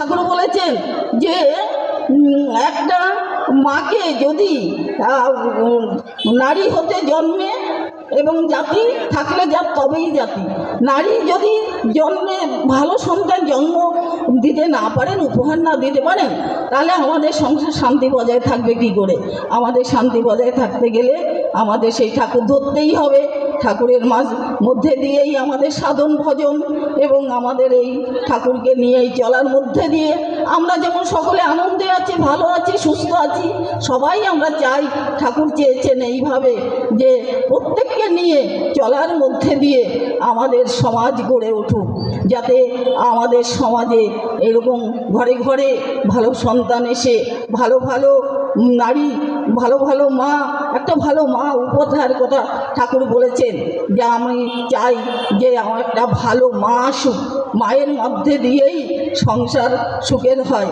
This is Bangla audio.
ঠাকুর বলেছেন যে একটা মাকে যদি নারী হতে জন্মে এবং জাতি থাকলে যা, তবেই জাতি। নারী যদি জন্মে ভালো সন্তান জন্ম দিতে না পারেন, উপহার না দিতে পারেন, তাহলে আমাদের সংসার শান্তি বজায় থাকবে কি করে? আমাদের শান্তি বজায় থাকতে গেলে আমাদের সেই ঠাকুর ধরতেই হবে। ঠাকুরের মাঝ মধ্যে দিয়েই আমাদের সাধন ভজন এবং আমাদের এই ঠাকুরকে নিয়েই চলার মধ্যে দিয়ে আমরা যেমন সকলে আনন্দে আছি, ভালো আছি, সুস্থ আছি, সবাই আমরা চাই ঠাকুর চেয়েছেন এইভাবে যে প্রত্যেককে নিয়ে চলার মধ্যে দিয়ে আমাদের সমাজ গড়ে উঠুক, যাতে আমাদের সমাজে এরকম ঘরে ঘরে ভালো সন্তান এসে ভালো ভালো নারী ভালো ভালো মা, একটা ভালো মা উপধার কথা ঠাকুর বলেছেন যে আমি চাই যে আমার একটা ভালো মা আসুক, মায়ের মধ্যে দিয়েই সংসার সুখের হয়।